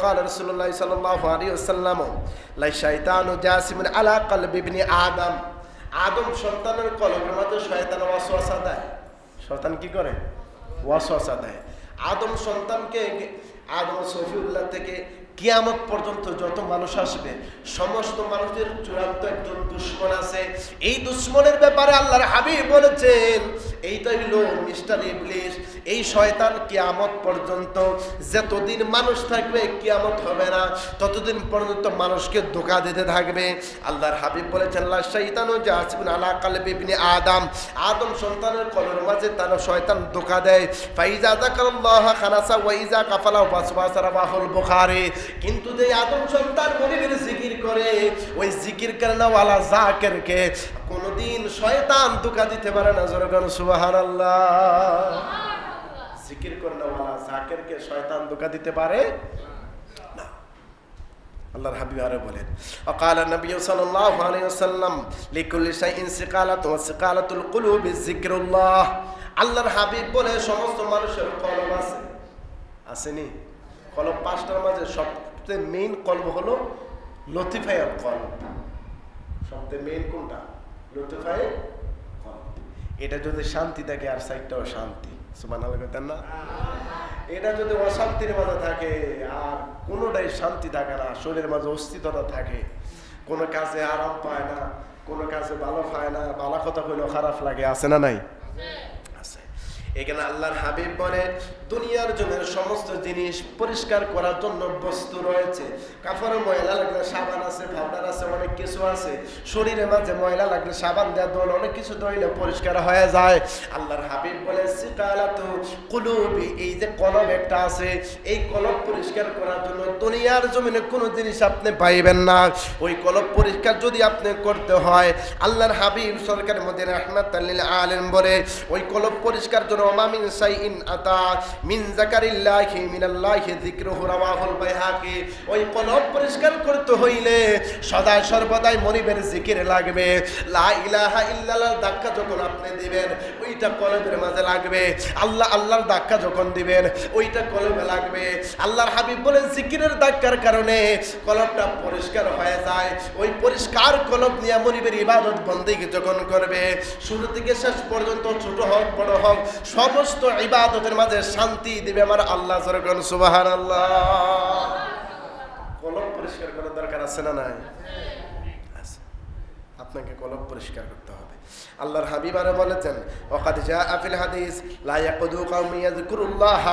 وقال رسول الله صلى الله عليه وسلم لا الشيطان جاسم على قلب ابن آدم আদম সন্তানের কলমের মধ্যে শয়তান ওয়াসওয়াসা দেয় শয়তান কি করে ওয়াসওয়াসা দেয় আদম সন্তানকে আদম সফিউল্লাহ থেকে কিয়ামত পর্যন্ত যত মানুষ আসবে, সমস্ত মানুষের চূড়ান্ত একজন দুশ্মন আছে। এই দুশ্মনের ব্যাপারে আল্লাহর হাবিব বলেছেন, এইটাই হলো মিস্টার ইবলিশ এই শয়তান কিয়ামত পর্যন্ত যতদিন মানুষ থাকবে, কিয়ামত হবে না। ততদিন পর্যন্ত মানুষকে ধোকা দিতে থাকবে। আল্লাহর হাবিব বলেছেন আল্লাহ শৈতানও যে আসবেন আলা কালে বিবনি আদম। আদম সন্তানের কলর মাঝে তার শয়তান ধোকা দেয়। ফাইজা যাকারাল্লাহ খানাসা ওয়াইজা কাফালা ওয়াসওয়াসা রাবাহুল বুখারী। কিন্তু যে আদম সন্তান গরিবের জিকির করে, ওই জিকির কারণওয়ালা জাকেরকে কোনদিন শয়তান দুকা দিতে পারে না। জোরগণ সুবাহান আল্লাহ জিকির করনেওয়ালা শয়তান দুকা দিতে পারে আল্লাহর হাবিব আরও বলেন, অকাল নবী সাল্লাল্লাহু আলাইহি ওয়াসাল্লাম লিকুল্লি শাইইন সিকালাতু ওয়া সিকালাতুল আল্লাহর হাবিব বলে, সমস্ত মানুষের কলব আছে। আসেনি? কলম পাঁচটার মাঝে সবচেয়ে মেইন কলব হলো লতিফায়ের কলব সবচেয়ে মেইন কোনটা? লতিফায়ের কলব এটা যদি শান্তি থাকে, আর সাইডটাও শান্তি। সুমান না? এটা যদি অশান্তির মাঝে থাকে, আর কোনোটাই শান্তি থাকে না, শরীরের মাঝে অস্তিত্বতা থাকে, কোনো কাজে আরাম পায় না, কোনো কাজে ভালো পায় না, ভালো কথা কইলেও খারাপ লাগে, আছে না নাই? এখানে আল্লাহর হাবিব বলে, দুনিয়ার জন্য সমস্ত জিনিস পরিষ্কার করার জন্য বস্তু রয়েছে। কাপড়ে ময়লা লাগলে সাবান আছে পাউডার আছে, অনেক কিছু আছে। শরীরে মাঝে ময়লা লাগলে সাবান দেওয়া দোল অনেক কিছু দইলে পরিষ্কার হয়ে যায়। আল্লাহর হাবিব বলে সিকালাতু কুলুবি এই যে কলম একটা আছে, এই কলম পরিষ্কার করার জন্য দুনিয়ার জমিনে কোনো জিনিস আপনি পাইবেন না। ওই কলম পরিষ্কার যদি আপনি করতে হয়, আল্লাহর হাবিব সরকারের মধ্যে রহমাত আলেম বলে, ওই কলম পরিষ্কার জন্য ওই কলব পরিষ্কার করতে হইলে সদা সর্বদাই মনিবের জিকির লাগবে। আপনি দিবেন, ওইটা কলবের মাঝে লাগবে। আল্লাহ আল্লাহর ধাক্কা যখন দিবেন, ওইটা কলবে লাগবে। আল্লাহর হাবিব বলেন, জিকিরের ধাক্কার কারণে কলবটা পরিষ্কার হয়ে যায়। ওই পরিষ্কার কলব নিয়ে মনিবের ইবাদত বন্দিকে যখন করবে, শুরু থেকে শেষ পর্যন্ত ছোট হোক, বড় হোক সমস্ত ইবাদতের মাঝে শান্তি দিবে আমার আল্লাহ জরগন সুবাহান আল্লাহ কলম পরিষ্কার করার দরকার আছে না নাই? আপনাকে কলম পরিষ্কার করতে হবে। আল্লাহর হাবিব আরে বলেছেন, ওয়াকাদ জাআ ফিল হাদিস, লা ইয়াকুদু কওমি ইয়াযকুরুল্লাহ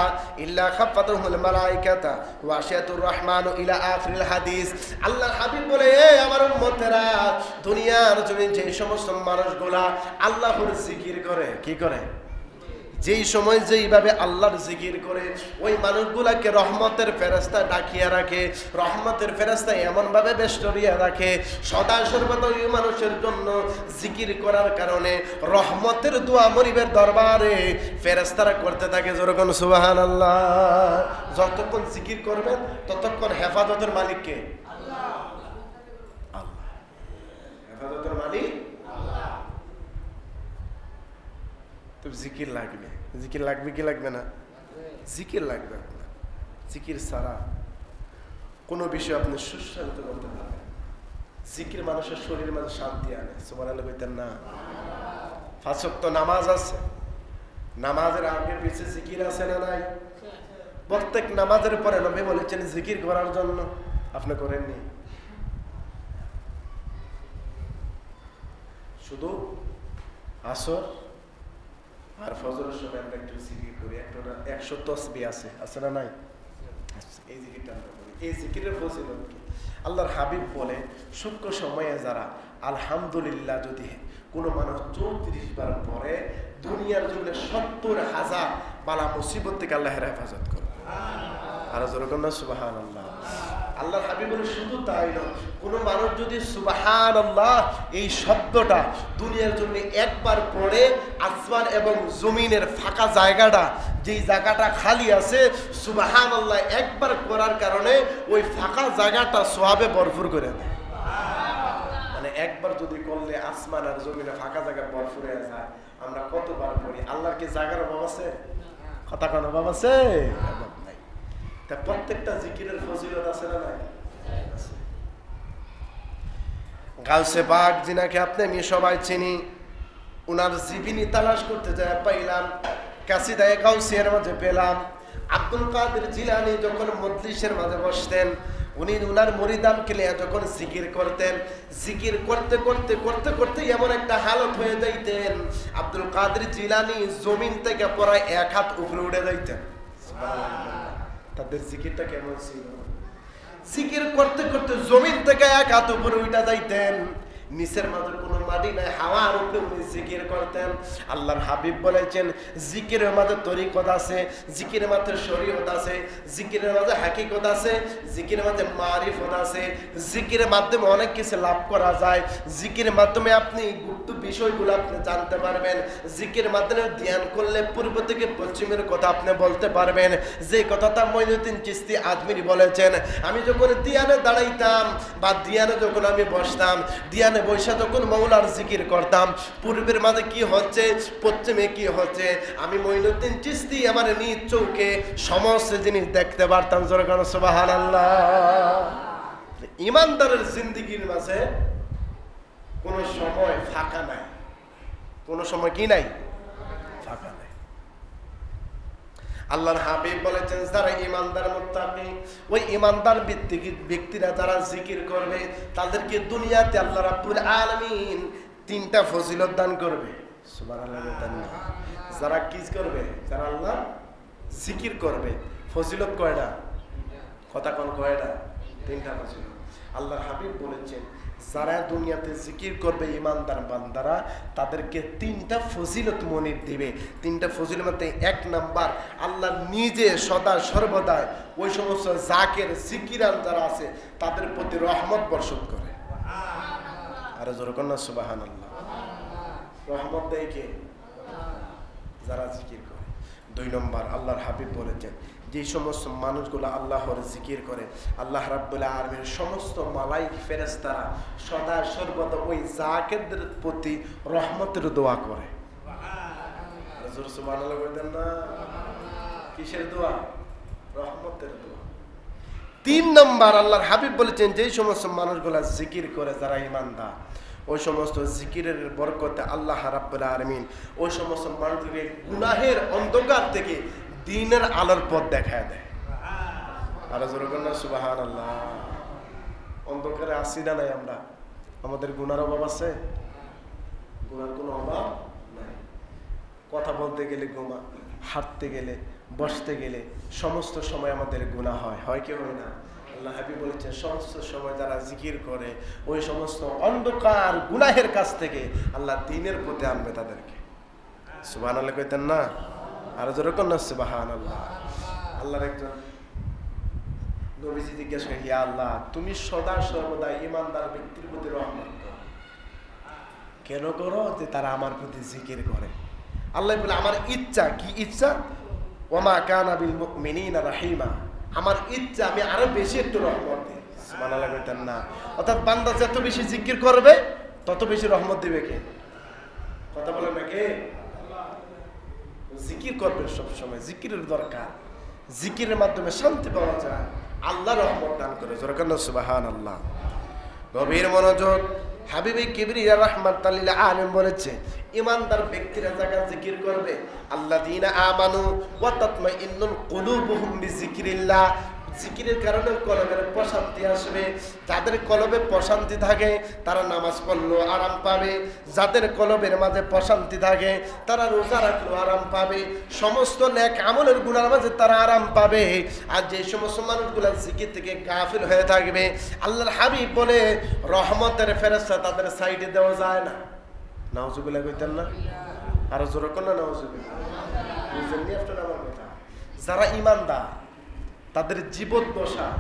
ইল্লা খাফাতুহুল মালাইকাতা ওয়া আশিয়াতুর রহমানু ইলা আখিরিল হাদিস। আল্লাহর হাবিব বলে, এ আমার উম্মতেরা, দুনিয়ার জমিন যে সমস্ত মানুষগুলা আল্লাহর জিকির করে, কি করে? যেই সময় যেইভাবে আল্লাহর জিকির করে, ওই মানুষগুলাকে রহমতের ফেরস্তা ডাকিয়া রাখে, রহমতের ফেরস্তা এমনভাবে বেষ্টরিয়া রাখে, সদা সর্বদা ওই মানুষের জন্য জিকির করার কারণে রহমতের দোয়া মরিবের দরবারে ফেরেস্তারা করতে থাকে যেরকম সুবাহান আল্লাহ যতক্ষণ জিকির করবেন, ততক্ষণ হেফাজতের মালিককে আল্লাহ। হেফাজতের মালিক তো জিকির লাগবে। জিকির লাগবে কি লাগবে না? জিকির লাগবে আপনার। জিকির ছাড়া কোনো বিষয় আপনি সুস্বাগত করতে পারবেন জিকির মানুষের শরীরের মাঝে শান্তি আনে। সুমান আল্লাহ কইতেন না। ফাঁসক তো নামাজ আছে। নামাজের আগে পিছে জিকির আছে না নাই? প্রত্যেক নামাজের পরে নবী বলেছেন জিকির করার জন্য। আপনি করেননি? শুধু আসর আর আমরা একটু করি, একটা একশো তসবি আছে আছে না নাই? এই জিকিরটা আমরা করি। এই জিকিরের আল্লাহর হাবিব বলে শুক্র সময়ে যারা আলহামদুলিল্লাহ যদি কোনো মানুষ চৌত্রিশ বার পরে দুনিয়ার জন্য সত্তর হাজার বালা মুসিবত থেকে আল্লাহের হেফাজত করবে আর যেরকম না সুবাহান আল্লাহ আল্লাহর হাবিব বলে, শুধু তাই নয় কোনো মানুষ যদি সুবাহান আল্লাহ এই শব্দটা দুনিয়ার জন্য একবার পড়ে, আসমান এবং জমিনের ফাঁকা জায়গাটা, যেই জায়গাটা খালি আছে সুবাহান আল্লাহ একবার করার কারণে ওই ফাঁকা জায়গাটা সোয়াবে ভরপুর করে দেয়। মানে একবার যদি করলে আসমান আর জমিনে ফাঁকা জায়গা ভরপুর হয়ে যায়, আমরা কতবার পড়ি? আল্লাহর কি জায়গার অভাব আছে? কথা কোন অভাব আছে? তা প্রত্যেকটা জিকিরের ফজিলত আছে না নাই। গাউসে বাগ জিনাকে আপনি আমি সবাই চিনি। উনার জীবিনী তালাশ করতে যায় পাইলাম। কাসিদায় গাউসিয়ার মাঝে পেলাম। আব্দুল কাদের জিলানি যখন মজলিসের মাঝে বসতেন উনি উনার মরিদামকে নিয়ে যখন জিকির করতেন জিকির করতে করতে করতে করতে এমন একটা হালত হয়ে যাইতেন। আব্দুল কাদের জিলানি জমিন থেকে প্রায় এক হাত উপরে উঠে যাইতেন। তাদের জিকিরটা কেমন ছিল? জিকির করতে করতে জমিন থেকে এক হাত উপরে উঠা যাইতেন। নিচের মাঝে কোনো মাটি নাই, হাওয়ার উপরে উনি জিকির করতেন। আল্লাহর হাবিব বলেছেন, জিকিরের মাঝে তরিকত আছে, জিকিরের মাঝে শরীয়ত আছে, জিকিরের মাঝে হাকিকত আছে, জিকিরের মাঝে মারিফত আছে। জিকিরের মাধ্যমে অনেক কিছু লাভ করা যায়। জিকিরের মাধ্যমে আপনি গুপ্ত বিষয়গুলো আপনি জানতে পারবেন। জিকিরের মাধ্যমে ধ্যান করলে পূর্ব থেকে পশ্চিমের কথা আপনি বলতে পারবেন। যে কথাটা মইনুদ্দিন চিস্তি আজমিরি বলেছেন, আমি যখন দিয়ানে দাঁড়াইতাম বা দিয়ানে যখন আমি বসতাম দিয়ানে বৈশা যখন মৌলার জিকির করতাম, পূর্বের মাঝে কি হচ্ছে, পশ্চিমে কি হচ্ছে, আমি মইনুদ্দিন চিস্তি আমার নিজ চৌকে সমস্ত জিনিস দেখতে পারতাম জোরগান সুবাহান আল্লাহ ইমানদারের জিন্দিগির মাঝে কোনো সময় ফাঁকা নাই। কোনো সময় কি নাই? ফাঁকা আল্লাহর হাবিব বলেছেন, যারা ইমানদার মুত্তাকি, ওই ইমানদার ব্যক্তি ব্যক্তিরা যারা জিকির করবে, তাদেরকে দুনিয়াতে আল্লাহ রাব্বুল আলামিন তিনটা ফজিলত দান করবে। যারা কি করবে, যারা আল্লাহ জিকির করবে, ফজিলত কয়টা? কথা কোন কয়টা? তিনটা ফজিলত। আল্লাহর হাবিব বলেছেন যারা দুনিয়াতে জিকির করবে ইমানদার বান্দারা তাদেরকে তিনটা ফজিলত মনির দিবে। তিনটা ফজিলত মধ্যে এক নাম্বার আল্লাহ নিজে সদা সর্বদা ওই সমস্ত জাকের জিকিরান যারা আছে তাদের প্রতি রহমত বর্ষণ করে। আরে না সুবাহান আল্লাহ রহমত দেয় কে? যারা জিকির করে। দুই নম্বর আল্লাহর হাবিব বলেছেন যে সমস্ত মানুষগুলো আল্লাহর জিকির করে, আল্লাহ রাব্বুল্লাহ আলমীর সমস্ত মালাইক ফেরেস্তারা সদা সর্বদা ওই জাকেরদের প্রতি রহমতের দোয়া করে। কিসের দোয়া? রহমতের দোয়া। তিন নম্বর আল্লাহর হাবিব বলেছেন যে সমস্ত মানুষগুলা জিকির করে যারা ইমানদার ওই সমস্ত জিকিরের বরকতে আল্লাহ রাব্বুল আলমিন ওই সমস্ত মানুষকে গুনাহের অন্ধকার থেকে দিনের আলোর পথ দেখা দেয়। আর সুবাহান আল্লাহ অন্ধকারে আসি না নাই আমরা? আমাদের গুনার অভাব আছে? গুনার কোনো অভাব নাই। কথা বলতে গেলে গুমা হাঁটতে গেলে, বসতে গেলে সমস্ত সময় আমাদের গুণা হয়। হয় কি হয় না? আল্লাহ হাবি বলেছেন, সমস্ত সময় যারা জিকির করে, ওই সমস্ত অন্ধকার গুনাহের কাছ থেকে আল্লাহ দিনের প্রতি আনবে তাদেরকে। সুবাহ আল্লাহ কইতেন না? আর যেরকম না সুবাহান আল্লাহ আল্লাহর একজন নবীজি জিজ্ঞেস হিয়া আল্লাহ, তুমি সদা সর্বদা ইমানদার ব্যক্তির প্রতি রহমান কেন করো যে তারা আমার প্রতি জিকির করে? আল্লাহ বলে, আমার ইচ্ছা কি ইচ্ছা? ওমা কানা বিল মুমিনিনা রাহিমা। আমার ইচ্ছা আমি আরও বেশি একটু রহমত দিই। সুবহানাল্লাহ কইতেন, না। অর্থাৎ বান্দা যত বেশি জিকির করবে, তত বেশি রহমত দিবে কে? কথা বলেন না কে? জিকির করবে সবসময়। জিকিরের দরকার। জিকিরের মাধ্যমে শান্তি পাওয়া যায়। আল্লাহ রহমত দান করে। জরকান সুবাহান আল্লাহ গভীর মনোযোগ। হাবিবি কিবরিয়া রহমাত আলম বলেছে ইমানদার ব্যক্তিরা জায়গা জিকির করবে আল্লাহ দিনা আমানু ওয়া তাতমাইন্নুল কুলুবুহুম বিজিকিরিল্লাহ জিকিরের কারণে কলবের প্রশান্তি আসবে। যাদের কলবে প্রশান্তি থাকে, তারা নামাজ পড়লেও আরাম পাবে। যাদের কলবের মাঝে প্রশান্তি থাকে, তারা রোজা রাখলেও আরাম পাবে। সমস্ত ন্যাক আমলের গুণার মাঝে তারা আরাম পাবে। আর যে সমস্ত মানুষগুলো জিকির থেকে গাফিল হয়ে থাকবে, আল্লাহর হাবিব বলে, রহমতের ফেরস্তা তাদের সাইডে দেওয়া যায় না। নাউজুবিল্লাহ কইতেন না? আরও জোর না নাউজুবিল্লাহ? বুঝলেন নি আপনার আমার কথা। যারা ইমানদার তাদের জীবদ্দশা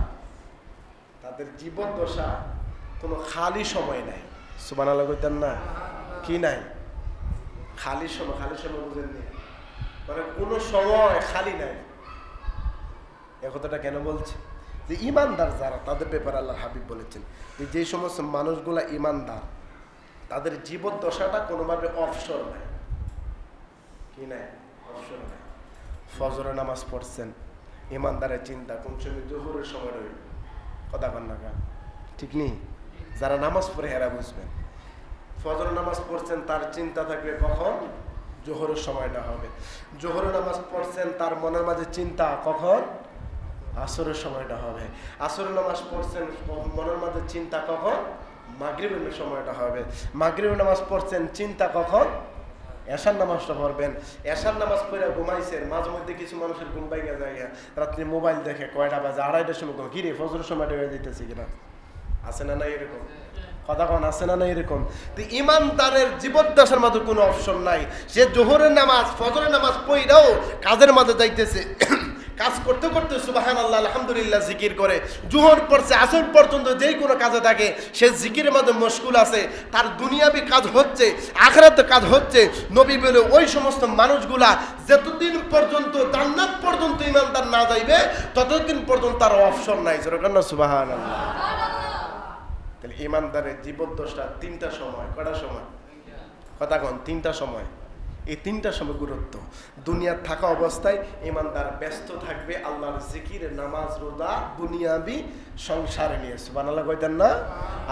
তাদের জীবদ্দশা কোনো খালি সময় নাই। সুবান আল্লাহ কইতেন না, কি নাই? খালি সময় খালি সময় বুঝেননি। মানে কোনো সময় খালি নাই। এ কথাটা কেন বলছি? যে ইমানদার যারা, তাদের ব্যাপারে আল্লাহ হাবিব বলেছেন যে যে সমস্ত মানুষগুলা ইমানদার, তাদের জীবদ্দশাটা কোনোভাবে অবসর নাই। কি নাই? অবসর নাই। ফজরের নামাজ পড়ছেন ইমানদারের চিন্তা, কোন সময় জোহরের সময় রইল কথা কন না ঠিক নেই? যারা নামাজ পড়ে হেরা বুঝবেন। ফজর নামাজ পড়ছেন, তার চিন্তা থাকবে কখন? জোহরের সময়টা হবে। জোহরের নামাজ পড়ছেন, তার মনের মাঝে চিন্তা কখন? আসরের সময়টা হবে। আসরের নামাজ পড়ছেন, মনের মাঝে চিন্তা কখন? মাগরিবের সময়টা হবে। মাগরিবের নামাজ পড়ছেন, চিন্তা কখন? এশার নামাজটা পড়বেন। এশার নামাজ পড়ে ঘুমাইছেন, মাঝে মধ্যে কিছু মানুষের ঘুম পাইয়া যায় রাত্রে মোবাইল দেখে কয়টা বাজে, আড়াইটার সময় ঘিরে ফজরের সময়টা হয়ে যেতেছে কিনা? আছে না না এরকম? কথাক্ষণ আছে না না এরকম? তো ইমানদারের জীবদ্দশার মধ্যে কোনো অপশন নাই। সে জোহরের নামাজ, ফজরের নামাজ পইরাও কাজের মাঝে যাইতেছে। কাজ করতে করতে সুবাহান আল্লাহ আলহামদুলিল্লাহ, জিকির করে। জুহর পড়ছে, আসর পর্যন্ত যেই কোনো কাজে থাকে, সে জিকিরের মধ্যে মশগুল আছে। তার দুনিয়াবি কাজ হচ্ছে, আখরাতে কাজ হচ্ছে। নবী বলে, ওই সমস্ত মানুষগুলা যতদিন পর্যন্ত, জান্নাত পর্যন্ত ইমানদার না যাইবে, ততদিন পর্যন্ত তার অপশন নাই। যেরকম না সুবাহান আল্লাহ তাহলে ইমানদারের জীবদ্দশা তিনটা সময়, কটা সময়? কথা কন, তিনটা সময়। এই তিনটা সময় গুরুত্ব। দুনিয়ার থাকা অবস্থায় ইমানদার ব্যস্ত থাকবে, আল্লাহর জিকির, নামাজ, রোজা, দুনিয়াবি সংসার নিয়ে। সুবানাল্লাহ কইতেন না?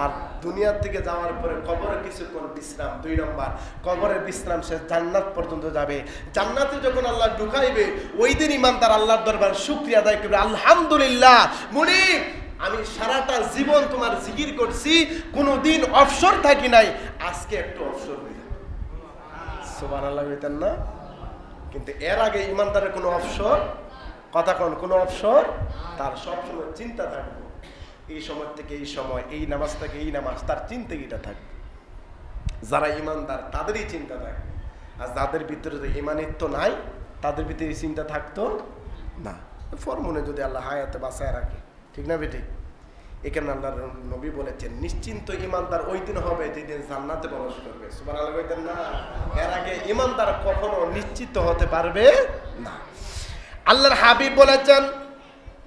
আর দুনিয়ার থেকে যাওয়ার পরে কবরে কিছুক্ষণ বিশ্রাম, দুই নম্বর। কবরের বিশ্রাম সে জান্নাত পর্যন্ত যাবে। জান্নাতে যখন আল্লাহ ঢুকাইবে, ওই দিন ইমানদার আল্লাহর দরবার শুক্রিয়া আদায় করবে। আলহামদুলিল্লাহ, মুনিব, আমি সারাটা জীবন তোমার জিকির করছি কোনো দিন অবসর থাকি নাই। আজকে একটু অবসর হয়ে সোবার না। কিন্তু এর আগে ইমানদারের কোনো অবসর, কথা কোন, কোনো অবসর, তার সবসময় চিন্তা থাকবে। এই সময় থেকে এই সময়, এই নামাজ থেকে এই নামাজ, তার চিন্তাগিটা থাকবে। যারা ইমানদার, তাদেরই চিন্তা থাকবে। আর যাদের ভিতরে যে ইমানিত্ব নাই, তাদের ভিতরে চিন্তা থাকতো না। ফরমনে যদি আল্লাহ হায়াতে বাঁচায় রাখে। ঠিক না বেটি? এখানে আল্লাহ নবী বলেছেন, নিশ্চিন্ত ইমানদার ওই দিন হবে যেদিন জান্নাতে প্রবেশ করবে। সুবার আল্লাহ কইতেন না, এর আগে ইমানদার কখনো নিশ্চিত হতে পারবে না। আল্লাহর হাবিব বলেছেন,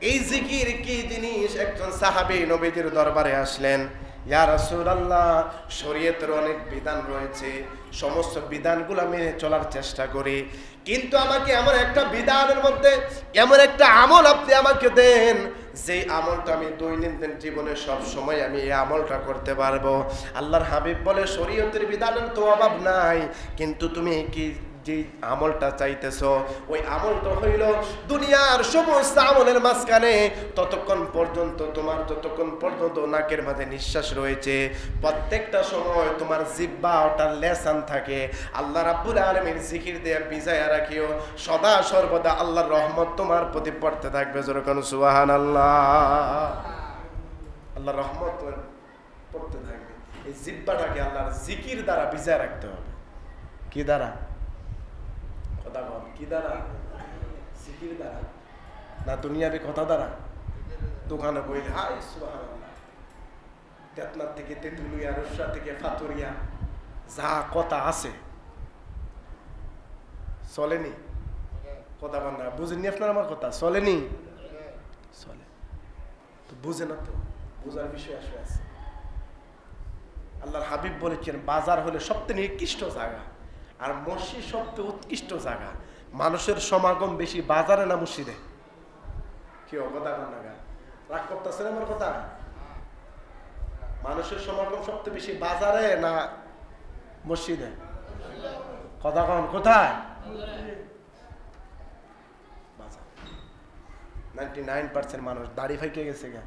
এই জিকির কি জিনিস? একজন সাহাবী নবীদের দরবারে আসলেন, ইয়া রাসূলুল্লাহ, শরীয়তের অনেক বিধান রয়েছে, সমস্ত বিধানগুলো মেনে চলার চেষ্টা করি। কিন্তু আমাকে এমন একটা বিধানের মধ্যে, এমন একটা আমল আপনি আমাকে দেন, যে আমলটা আমি দৈনন্দিন জীবনে সব সময় আমি এই আমলটা করতে পারব। আল্লাহর হাবিব বলে, শরীয়তের বিধানের তো অভাব নাই, কিন্তু তুমি কি যে আমলটা চাইতেছ, ওই আমলটা হইল দুনিয়ার সমস্ত আমলের মাঝখানে ততক্ষণ পর্যন্ত, তোমার যতক্ষণ পর্যন্ত নাকের মাঝে নিঃশ্বাস রয়েছে। প্রত্যেকটা সময় তোমার জিব্বা ওটার লেসান থাকে। আল্লাহ রাব্বুল আলমীর জিকির দিয়ে বিজায়া রাখিও। সদা সর্বদা আল্লাহর রহমত তোমার প্রতি পড়তে থাকবে। যেরকম সুবাহান আল্লাহ আল্লাহ রহমত পড়তে থাকবে। এই জিব্বাটাকে আল্লাহর জিকির দ্বারা বিজায় রাখতে হবে। কি দ্বারা? না কথা দ্বারা? দোকানে বইলে হাই থেকে তেঁতুলিয়া থেকে ফাতুরিয়া যা কথা আছে। চলেনি? কথা বল না, বুঝেননি আপনার আমার কথা? চলেনি? চলে। তো বুঝে না তো? বোঝার বিষয় আছে। আল্লাহর হাবিব বলেছেন, বাজার হলে সবচেয়ে নিকৃষ্ট জায়গা। আর মসজিদ সবচেয়ে উৎকৃষ্ট জায়গা। মানুষের সমাগম বেশি বাজারে না মসজিদে? কি না রাগ করতেছেন আমার কথা? মানুষের সমাগম সবচেয়ে বেশি বাজারে না মসজিদে? কথা কন, কোথায়? নাইনটি নাইন পার্সেন্ট মানুষ দাড়ি ফাইকে গেছে গা।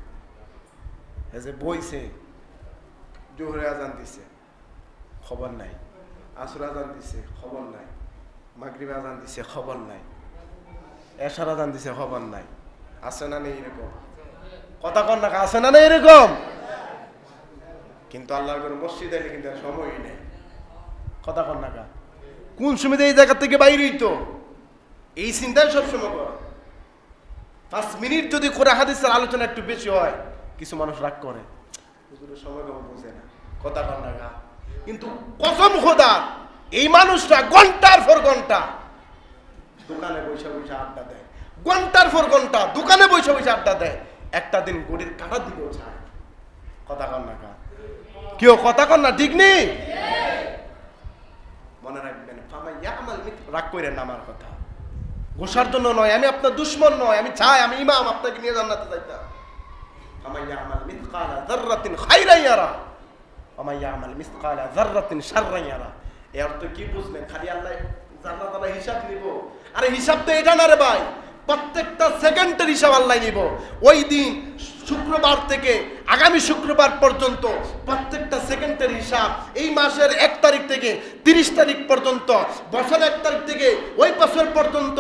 যে বইছে, জোহরে আজান দিছে। খবর নাই। আসর আজান দিছে, খবর নাই। মাগরিব আজান দিছে, খবর নাই। এশার আজান দিছে, খবর নাই। আছে না নেই এরকম? কথা কন না, আছে না নেই এরকম? কিন্তু আল্লাহর করে মসজিদ এলে কিন্তু সময়ই নেই। কথা কন না কোন? সময় এই জায়গা থেকে বাইরে তো এই চিন্তায় সবসময় কর। পাঁচ মিনিট যদি করে হাদিসের আলোচনা একটু বেশি হয়, কিছু মানুষ রাগ করে। সময় কম না? কথা কন না। কিন্তু কসম খোদা, এই মানুষটা ঘণ্টার পর ঘণ্টা দোকানে বসে বসে আড্ডা দেয়। ঘণ্টার পর ঘণ্টা দোকানে বসে বসে আড্ডা দেয়। একটা দিন গড়ির কাটার দিকেও ছাড় কথা কন না। কেউ কথা কন না, ঠিক নেই? মনে রাখবেন রাগ করেন আমার কথা। ঘোষার জন্য নয়, আমি আপনার দুশ্মন নয়, আমি চাই, আমি ইমাম, আপনাকে নিয়ে জান্নাতে যাইতাম। আমার ইয়ামাল মিসকালা যাররাতিন আমার ইয়ামাল মিসকালা যাররাতিন শাররান ইয়ারা। এর অর্থ কি বুঝলেন? খালি আল্লাহ জান্নাত আল্লাহ হিসাব নিব। আরে হিসাব তো এটা রে ভাই। প্রত্যেকটা সেকেন্ডের হিসাব আল্লাহ নিব। ওই দিন শুক্রবার থেকে আগামী শুক্রবার পর্যন্ত প্রত্যেকটা সেকেন্ডের হিসাব এই মাসের এক তারিখ থেকে তিরিশ তারিখ পর্যন্ত বছর এক তারিখ থেকে ওই বছর পর্যন্ত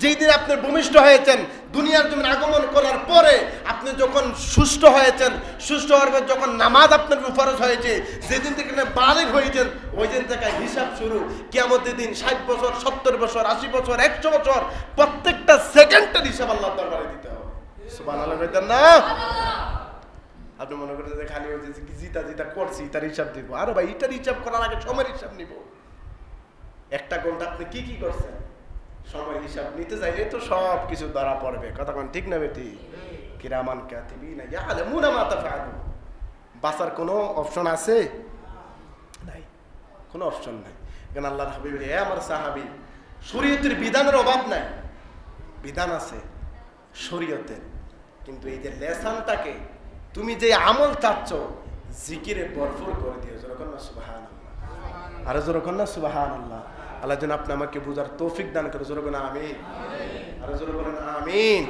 যেই দিন আপনি ভূমিষ্ঠ হয়েছেন দুনিয়ার জন্য আগমন করার পরে আপনি যখন সুস্থ হয়েছেন সুস্থ হওয়ার পর যখন নামাজ আপনার উপরস হয়েছে যেদিন থেকে আপনি বালিক হয়েছেন ওই দিন থেকে হিসাব শুরু। কেমতের দিন ষাট বছর সত্তর বছর আশি বছর একশো বছর প্রত্যেকটা সেকেন্ডের হিসাব আল্লাহ দরবারে দিতে হবে। সুবান না? আপনি মনে করেন যে খালি হয়েছে কি জিতা জিতা করছি তার হিসাব দিব। আরে ভাই এটার হিসাব করার আগে সময়ের হিসাব নিব। একটা ঘণ্টা আপনি কি কি করছেন? সময় হিসাব নিতে চাইলে তো সব কিছু ধরা পড়বে। কোন ঠিক না বেটি? কিরামান কাতিবিনা, ইয়ালামুনা মা তাফআলুন। বাঁচার কোনো অপশন আছে? নাই। কোনো অপশন নাই। কেন আল্লাহর হাবিব রে আমার সাহাবি, শরীয়তের বিধানের অভাব নাই। বিধান আছে শরীয়তের। কিন্তু এই যে লেসানটাকে তুমি যে আমল চাচ্ছ, জিকিরে ভরপুর করে দিও যেরকম না সুবাহান আরও যেরকম না সুবাহান আল্লাহ আল্লাহ যেন আপনি আমাকে বুঝার তৌফিক দান করে যেরকম না আমিন। যেন বলেন আমিন।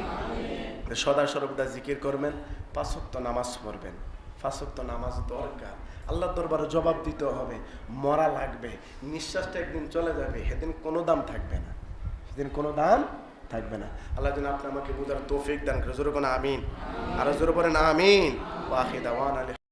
সদা সর্বদা জিকির করবেন পাঁচক্ত নামাজ পড়বেন। পাঁচক্ত নামাজ দরকার। আল্লাহ দরবারে জবাব দিতে হবে, মরা লাগবে, নিঃশ্বাসটা একদিন চলে যাবে, সেদিন কোনো দাম থাকবে না। সেদিন কোনো দাম থাকবে না। আল্লাহ যেন আপনি আমাকে বুঝার তৌফিক দান করে, জোরে কোন আমিন। আরও জোর বলেন আমিন। ওয়াহিদ আলী